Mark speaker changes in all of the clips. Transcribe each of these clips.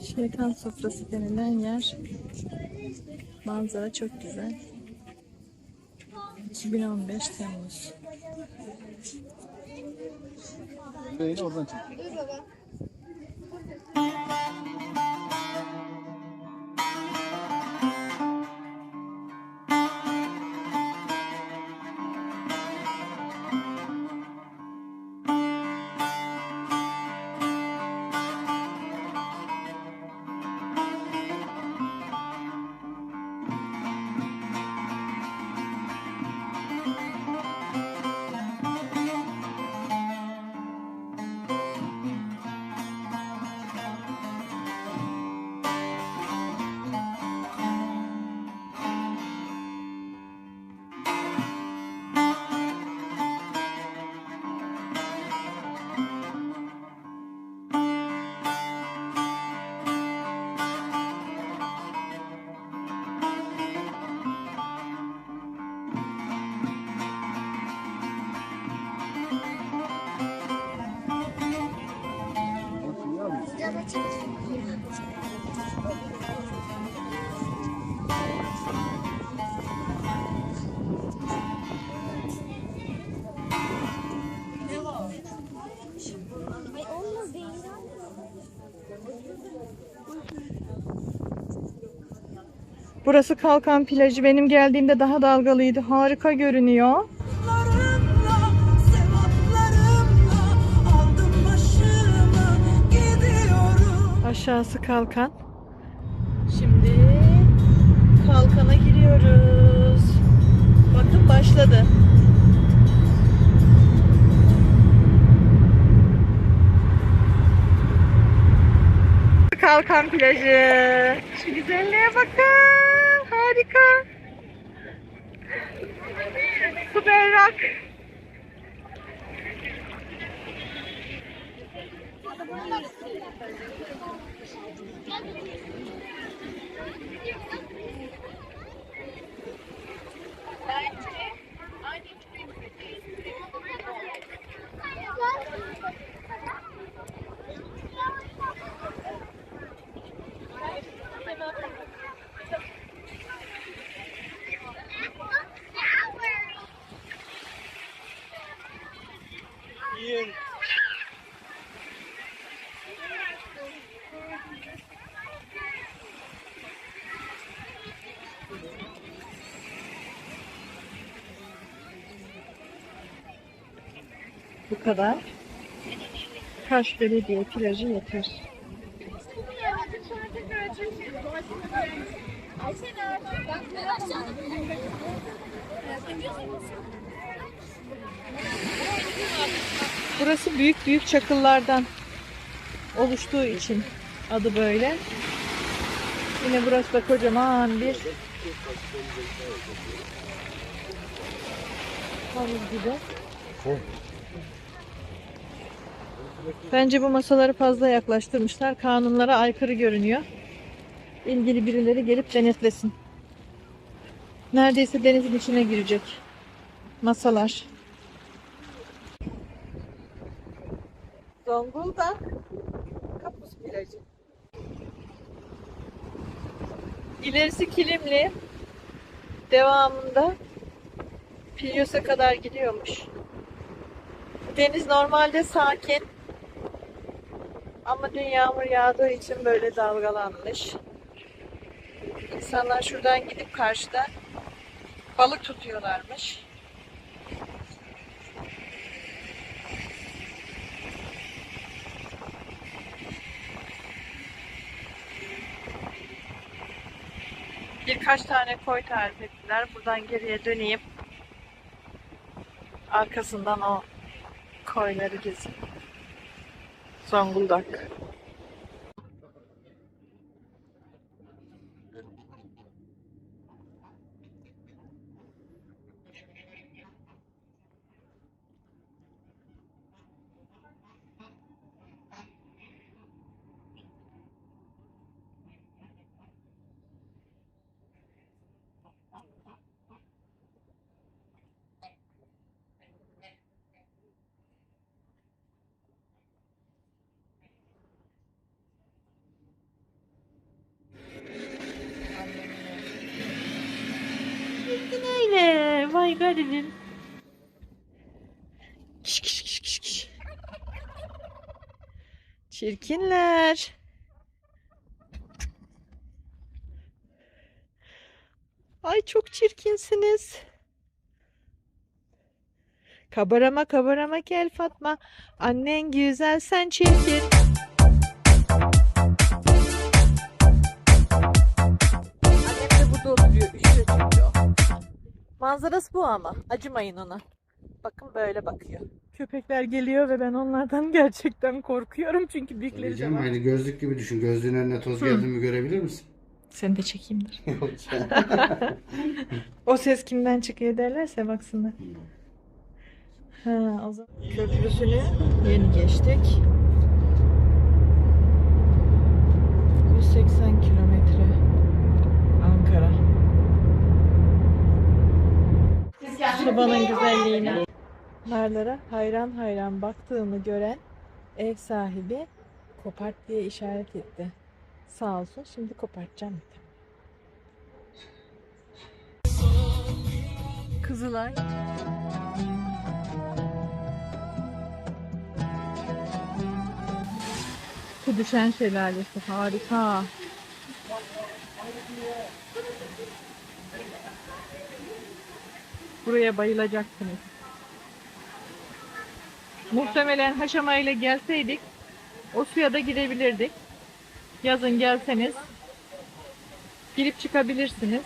Speaker 1: Şeytan sofrası denilen yer. Manzara çok güzel. 2015 Temmuz.
Speaker 2: Beyni oradan çek.
Speaker 1: Burası Kalkan plajı. Benim geldiğimde daha dalgalıydı. Harika görünüyor. Aşağısı Kalkan. Şimdi Kalkan'a giriyoruz. Bakın başladı. Kalkan plajı. Şu güzelliğe bakın. Harika. Su berrak. Bu kadar. Kaş Belediye plajı yeter. Burası büyük büyük çakıllardan oluştuğu için adı böyle. Yine burası da kocaman bir havuz gibi. Bence bu masaları fazla yaklaştırmışlar. Kanunlara aykırı görünüyor. İlgili birileri gelip denetlesin. Neredeyse denizin içine girecek. Masalar. Zonguldak Kapuz plajı. İlerisi Kilimli. Devamında Pilyos'a kadar gidiyormuş. Deniz normalde sakin. Ama dün yağmur yağdığı için böyle dalgalanmış. İnsanlar şuradan gidip karşıda balık tutuyorlarmış. Birkaç tane koy tarif ettiler. Buradan geriye döneyim. Arkasından o koyları gezeyim. Zonguldak. Dikkat. Kiş kiş kiş kiş kiş. Çirkinler. Ay çok çirkinsiniz. Kabarama kabarama gel Fatma. Annen güzel sen çirkin. Manzarası bu ama. Acımayın ona. Bakın böyle bakıyor. Köpekler geliyor ve ben onlardan gerçekten korkuyorum çünkü büyükleri de
Speaker 2: Diyeceğim
Speaker 1: var.
Speaker 2: hani gözlük gibi düşün. Gözlüğün önüne toz geldi mi görebilir misin?
Speaker 1: Seni de çekeyimdir.
Speaker 2: Yok ya.
Speaker 1: O ses kimden çıkıyor derlerse baksınlar. Ha, o zaman köprüsünü yeni geçtik. 180 kilometre Sobanın güzelliğine. Narlara hayran hayran baktığımı gören ev sahibi kopart diye işaret etti. Sağ olsun şimdi kopartacağım. Kızılay. Su düşen şelalesi harika. Buraya bayılacaksınız. Muhtemelen haşamayla gelseydik o suya da girebilirdik. Yazın gelseniz girip çıkabilirsiniz.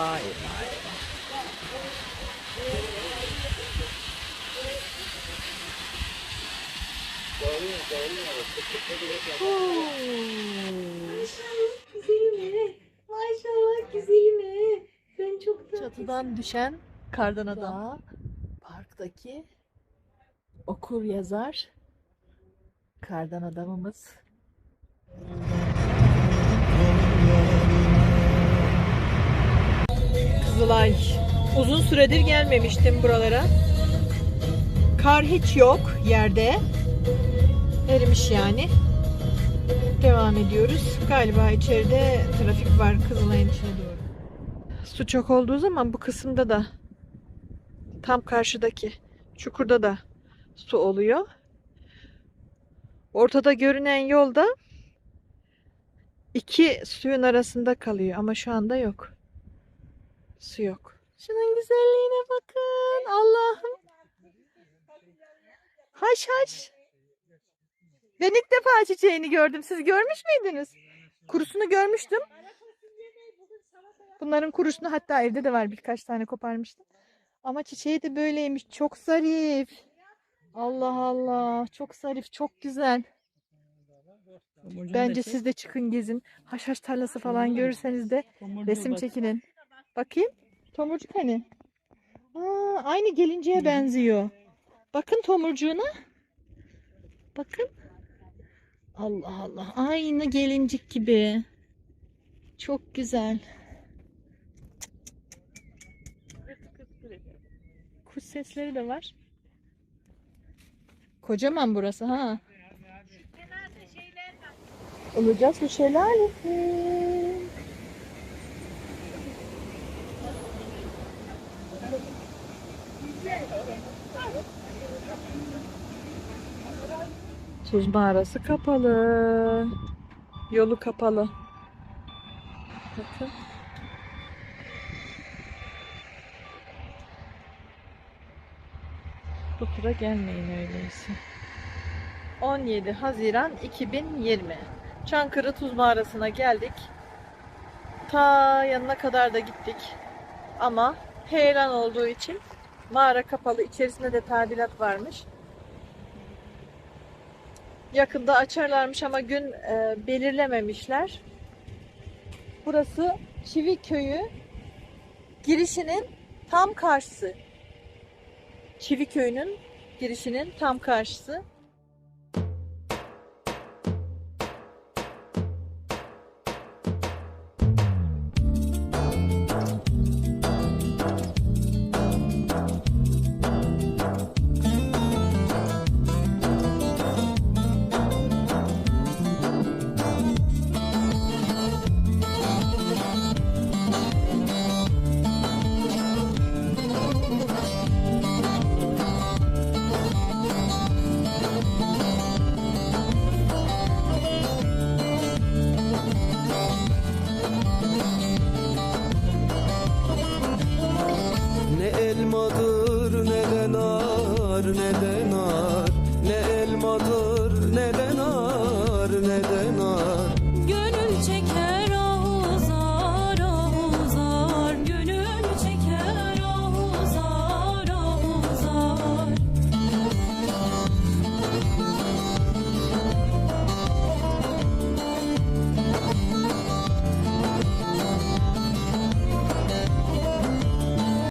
Speaker 1: Vay vay.
Speaker 3: Güzelime. Maşallah güzelime. Ben çok da
Speaker 1: Çatıdan düşen kardan adam. Parktaki okur yazar kardan adamımız. Kızılay. Uzun süredir gelmemiştim buralara. Kar hiç yok yerde. Erimiş yani. Devam ediyoruz. Galiba içeride trafik var Kızılay'ın içine doğru. Su çok olduğu zaman bu kısımda da tam karşıdaki çukurda da su oluyor. Ortada görünen yolda iki suyun arasında kalıyor ama şu anda yok. Su yok. Şunun güzelliğine bakın. Allah'ım. Haş haş. Ben ilk defa çiçeğini gördüm. Siz görmüş müydünüz? Kurusunu görmüştüm. Bunların kurusunu hatta evde de var birkaç tane koparmıştım. Ama çiçeği de böyleymiş. Çok zarif. Allah Allah. Çok zarif. Çok güzel. Bence siz de çıkın gezin. Haşhaş tarlası falan görürseniz de resim çekinin. Bakayım. Tomurcuk hani? Aa, aynı gelinceye benziyor. Bakın tomurcuğuna. Bakın. Allah Allah. Aynı gelincik gibi. Çok güzel. Kuş sesleri de var. Kocaman burası ha. Olacağız bu şelalesi. Tuz mağarası kapalı. Yolu kapalı. Bakın. Bu tura gelmeyin öyleyse. 17 Haziran 2020. Çankırı Tuz Mağarası'na geldik. Ta yanına kadar da gittik. Ama heyelan olduğu için mağara kapalı. İçerisinde de tadilat varmış. Yakında açarlarmış ama gün e, belirlememişler. Burası Çivi Köyü girişinin tam karşısı. Çiviköy'ün girişinin tam karşısı.